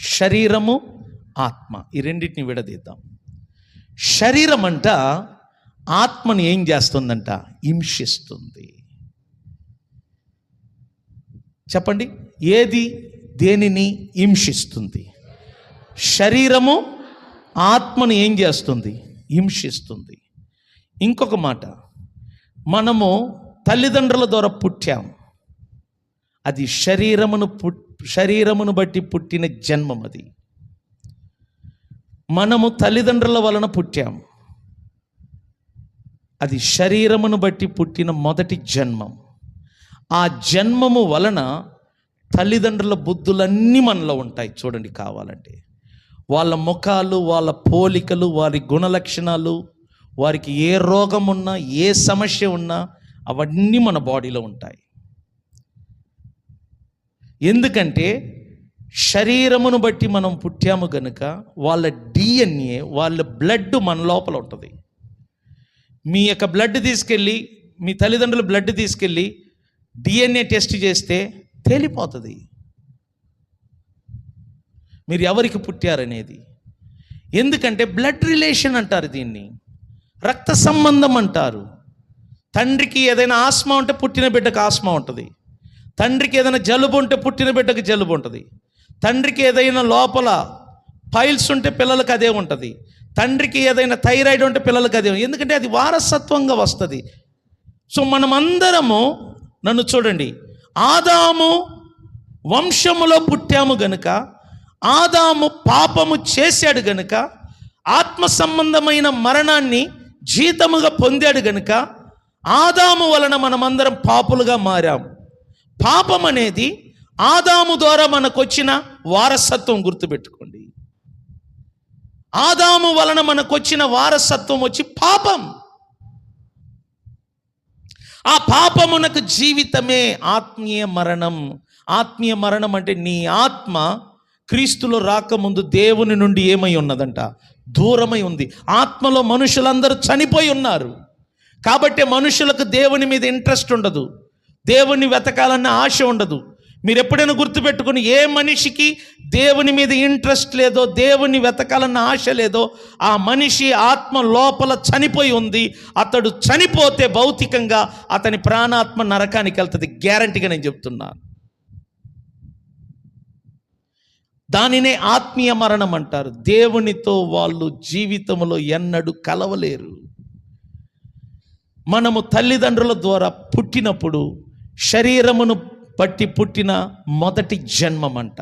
శరీరము ఆత్మ. ఈ రెండింటిని విడదీద్దాం. శరీరం అంట ఆత్మని ఏం చేస్తుందంట? హింసిస్తుంది. చెప్పండి ఏది దేనిని హింసిస్తుంది? శరీరము ఆత్మను ఏం చేస్తుంది? హింసిస్తుంది. ఇంకొక మాట మనము తల్లిదండ్రుల ద్వారా పుట్టాం. అది శరీరమును పుట్ శరీరమును బట్టి పుట్టిన జన్మం అది. మనము తల్లిదండ్రుల వలన పుట్టాం. అది శరీరమును బట్టి పుట్టిన మొదటి జన్మం. ఆ జన్మము వలన తల్లిదండ్రుల బుద్ధులన్నీ మనలో ఉంటాయి చూడండి కావాలంటే. వాళ్ళ ముఖాలు వాళ్ళ పోలికలు వారి గుణలక్షణాలు వారికి ఏ రోగం ఉన్నా ఏ సమస్య ఉన్నా అవన్నీ మన బాడీలో ఉంటాయి. ఎందుకంటే శరీరమును బట్టి మనం పుట్టాము గనుక వాళ్ళ డిఎన్ఏ వాళ్ళ బ్లడ్ మన లోపల ఉంటుంది. మీ యొక్క బ్లడ్ తీసుకెళ్ళి మీ తల్లిదండ్రుల బ్లడ్ తీసుకెళ్ళి డిఎన్ఏ టెస్ట్ చేస్తే తేలిపోతుంది. మీరు ఎవరికి పుట్టారనేది? ఎందుకంటే బ్లడ్ రిలేషన్ అంటారు దీన్ని. రక్త సంబంధం అంటారు. తండ్రికి ఏదైనా ఆస్మా ఉంటే పుట్టిన బిడ్డకు ఆస్మా ఉంటుంది. తండ్రికి ఏదైనా జలుబు ఉంటే పుట్టిన బిడ్డకు జలుబు ఉంటుంది. తండ్రికి ఏదైనా లోపల పైల్స్ ఉంటే పిల్లలకు అదే ఉంటుంది. తండ్రికి ఏదైనా థైరాయిడ్ ఉంటే పిల్లలకు అదే ఎందుకంటే అది వారసత్వంగా వస్తుంది. సో మనమందరము నన్ను చూడండి ఆదాము వంశములో పుట్టాము గనుక ఆదాము పాపము చేశాడు గనుక ఆత్మ సంబంధమైన మరణాన్ని జీతముగా పొందాడు గనుక ఆదాము వలన మనమందరం పాపులుగా మారాం పాపం అనేది ఆదాము ద్వారా మనకు వచ్చిన వారసత్వం గుర్తుపెట్టుకోండి. ఆదాము వలన మనకు వచ్చిన వారసత్వం వచ్చి పాపం. ఆ పాపమునకు జీవితమే ఆత్మీయ మరణం. ఆత్మీయ మరణం అంటే నీ ఆత్మ క్రీస్తులో రాకముందు దేవుని నుండి ఏమై ఉన్నదంట? దూరమై ఉంది. ఆత్మలో మనుషులందరూ చనిపోయి ఉన్నారు. కాబట్టి మనుషులకు దేవుని మీద ఇంట్రెస్ట్ ఉండదు. దేవుణ్ణి వెతకాలన్న ఆశ ఉండదు. మీరు ఎప్పుడైనా గుర్తుపెట్టుకుని ఏ మనిషికి దేవుని మీద ఇంట్రెస్ట్ లేదో దేవుని వెతకాలన్న ఆశ లేదో ఆ మనిషి ఆత్మ లోపల చనిపోయి ఉంది. అతడు చనిపోతే భౌతికంగా అతని ప్రాణాత్మ నరకానికి వెళ్తుంది. గ్యారంటీగా నేను చెప్తున్నాను. దానినే ఆత్మీయ మరణం అంటారు. దేవునితో వాళ్ళు జీవితంలో ఎన్నడూ కలవలేరు. మనము తల్లిదండ్రుల ద్వారా పుట్టినప్పుడు శరీరమును బట్టి పుట్టిన మొదటి జన్మమంట.